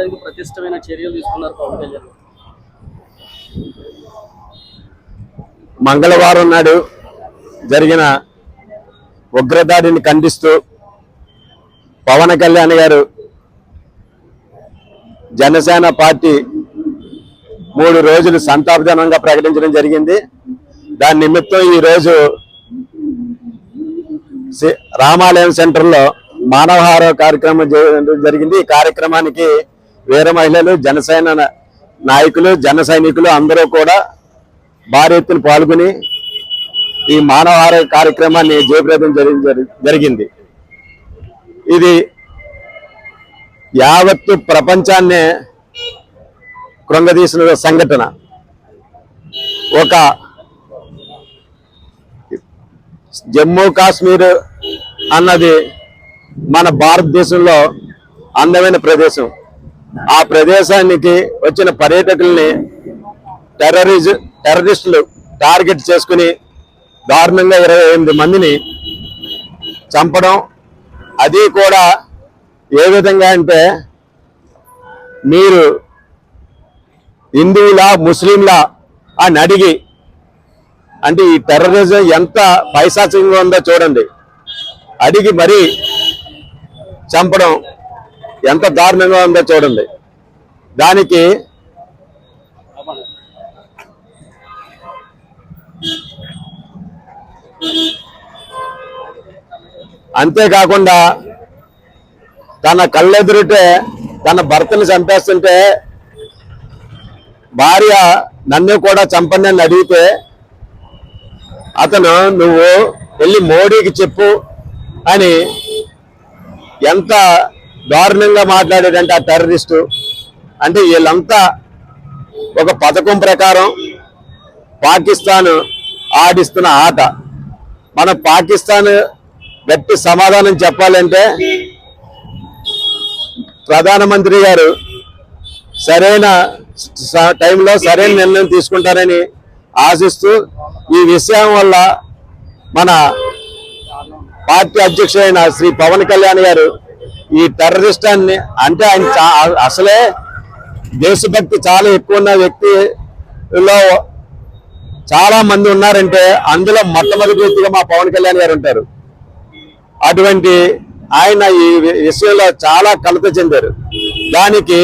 దానికి ప్రతిష్టమైన చర్యలు తీసుకున్నారు పవన్ కళ్యాణ్. మంగళవారం నాడు జరిగిన ఉగ్రదాడిని ఖండిస్తూ పవన్ కళ్యాణ్ గారు జనసేన పార్టీ మూడు రోజులు సంతాపజనంగా ప్రకటించడం జరిగింది. దాని నిమిత్తం ఈ రోజు రామాలయం సెంటర్లో మానవహార కార్యక్రమం జరిగింది. ఈ కార్యక్రమానికి వీర మహిళలు జనసేన నాయకులు జన సైనికులు అందరూ కూడా భారీ ఎత్తున పాల్గొని ఈ మానవహార కార్యక్రమాన్ని జయప్రదం జరి- జరిగింది. ఇది యావత్తు ప్రపంచాన్నే కృంగదీసిన సంఘటన. ఒక జమ్మూ కాశ్మీర్ అన్నది మన భారతదేశంలో అందమైన ప్రదేశం. ఆ ప్రదేశానికి వచ్చిన పర్యాటకుల్ని టెర్రరిజ్ టెర్రరిస్టులు టార్గెట్ చేసుకుని దారుణంగా ఇరవై ఎనిమిది మందిని చంపడం. అది కూడా ఏ విధంగా అంటే మీరు హిందువులా ముస్లింలా అని అడిగి అంటే ఈ టెర్రరిజం ఎంత పైశాచికంగా ఉందో చూడండి. అడిగి మరీ చంపడం ఎంత దారుణంగా ఉందో చూడండి. దానికి అంతేకాకుండా తన కళ్ళెదురుటే తన భర్తను చంపేస్తుంటే భార్య నన్ను కూడా చంపండి అని అడిగితే అతను నువ్వు వెళ్ళి మోడీకి చెప్పు అని ఎంత దారుణంగా మాట్లాడాడంటే ఆ టెర్రరిస్టు. అంటే వీళ్ళంతా ఒక పథకం ప్రకారం పాకిస్తాన్ ఆడిస్తున్న ఆట. మన పాకిస్తాన్ గట్టి సమాధానం చెప్పాలంటే ప్రధానమంత్రి గారు సరైన స- టైంలో సరైన నిర్ణయం తీసుకుంటారని ఆశిస్తూ ఈ విషయం వల్ల మన పార్టీ అధ్యక్షుడైన శ్రీ పవన్ కళ్యాణ్ గారు ఈ టెర్రరిస్టాన్ని అంటే ఆయన అసలే దేశభక్తి చాలా ఎక్కువ ఉన్న వ్యక్తిలో చాలా మంది ఉన్నారంటే అందులో మొట్టమొదటి వ్యక్తిగా మా పవన్ కళ్యాణ్ గారు ఉంటారు. అటువంటి ఆయన ఈ విషయంలో చాలా కలత చెందారు. దానికి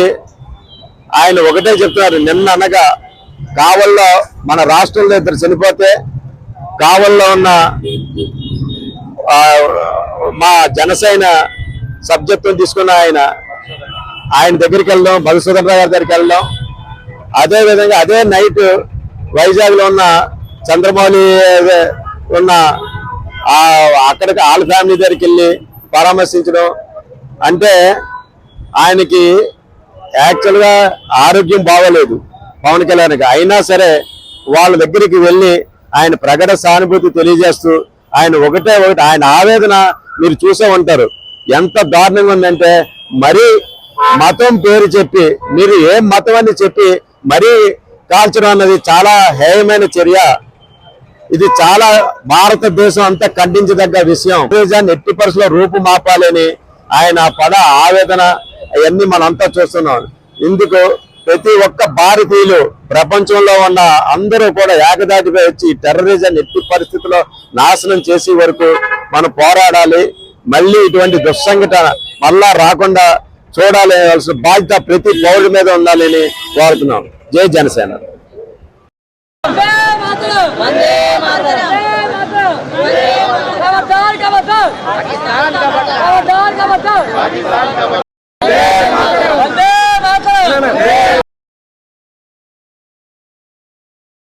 ఆయన ఒకటే చెప్తున్నారు నిన్న అనగా కావల్లో మన రాష్ట్రంలో ఇద్దరు చనిపోతే కావల్లో ఉన్న మా జనసేన సబ్జెక్టును తీసుకున్న ఆయన ఆయన దగ్గరికి వెళ్ళడం మధుసూదన్ రావు గారి దగ్గరికి వెళ్ళడం అదేవిధంగా అదే నైట్ వైజాగ్లో ఉన్న చంద్రమౌళి ఉన్న అక్కడికి వాళ్ళ ఫ్యామిలీ దగ్గరికి వెళ్ళి పరామర్శించడం. అంటే ఆయనకి యాక్చువల్గా ఆరోగ్యం బాగోలేదు పవన్ కళ్యాణ్కి. అయినా సరే వాళ్ళ దగ్గరికి వెళ్ళి ఆయన ప్రకట సానుభూతి తెలియజేస్తూ ఆయన ఒకటే ఒకటి ఆయన ఆవేదన మీరు చూసే ఉంటారు. ఎంత దారుణంగా ఉందంటే మరీ మతం పేరు చెప్పి మీరు ఏం మతం అని చెప్పి మరీ కాల్చడం అన్నది చాలా హేయమైన చర్య. ఇది చాలా భారతదేశం అంతా ఖండించదగ్గ విషయం. దేశాన్ని ఎట్టి పరిస్థితుల్లో రూపు మాపాలని ఆయన పద ఆవేదన అవన్నీ మనంతా చూస్తున్నాం. ఇందుకు ప్రతి ఒక్క భారతీయులు ప్రపంచంలో ఉన్న అందరూ కూడా ఏకదాటిపై వచ్చి ఈ టెర్రరిజం ఎట్టి పరిస్థితుల్లో నాశనం చేసే వరకు మనం పోరాడాలి. మళ్ళీ ఇటువంటి దుస్సంఘటన మళ్ళా రాకుండా చూడాలి బాధ్యత ప్రతి పౌరుడి మీద ఉండాలని కోరుతున్నాం. జై జనసేన. పాకిస్తాన్ ఖబర్దార్